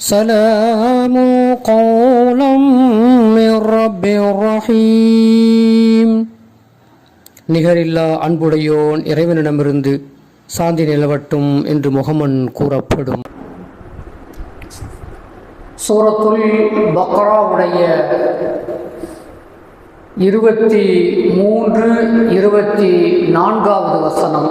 سلام قولا من رب رحيم நிகரில்லா அன்புடையோன் இறைவனிடமிருந்து சாந்தி நிலவட்டும் என்று முகமன் கூறப்படும் சூரத்துல் பக்ராவுடைய இருபத்தி மூன்று இருபத்தி நான்காவது வசனம்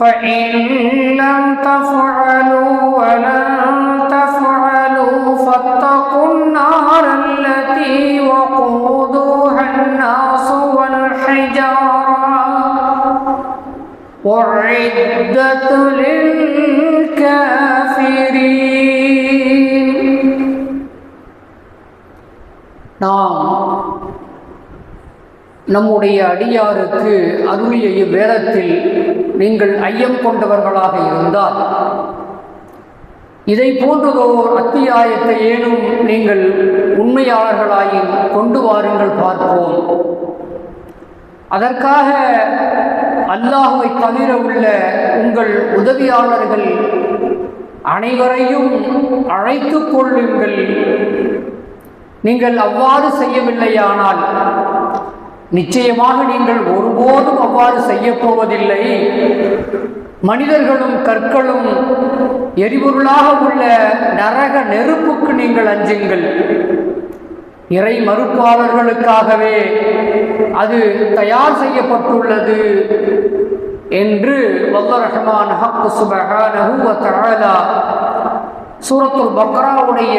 فإن لم تفعلوا ولن تفعلوا فاتقوا النار التي وقودها الناس والحجارة وعدت للكافرين நாம் நம்முடைய அடியாருக்கு அருளிய இவ்வேதத்தில் நீங்கள் ஐயம் கொண்டவர்களாக இருந்தால். இதை போன்றதோர் அத்தியாயத்தை ஏனும் நீங்கள் உண்மையாளர்களாயின் கொண்டு வாருங்கள் பார்ப்போம். அதற்காக அல்லாஹுவை தவிர உள்ள உங்கள் உதவியாளர்கள் அனைவரையும் அழைத்து கொள்ளுங்கள். நீங்கள் அவ்வாறு செய்யவில்லையானால் நிச்சயமாக நீங்கள் ஒருபோதும் அவ்வாறு செய்யப் போவதில்லை மனிதர்களும் கற்களும் எரிபொருளாக உள்ள நரக நெருப்புக்கு நீங்கள் அஞ்சுங்கள். இறை மறுப்பாளர்களுக்காகவே அது தயார் செய்யப்பட்டுள்ளது என்று வல்ல ரஹ்மான் ஹக்கு சுபஹானஹு தஆலா சூரத்துல் பக்ராவுடைய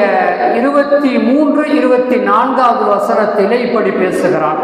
இருபத்தி மூன்று இருபத்தி நான்காவது வசனத்திலே இப்படி பேசுகிறான்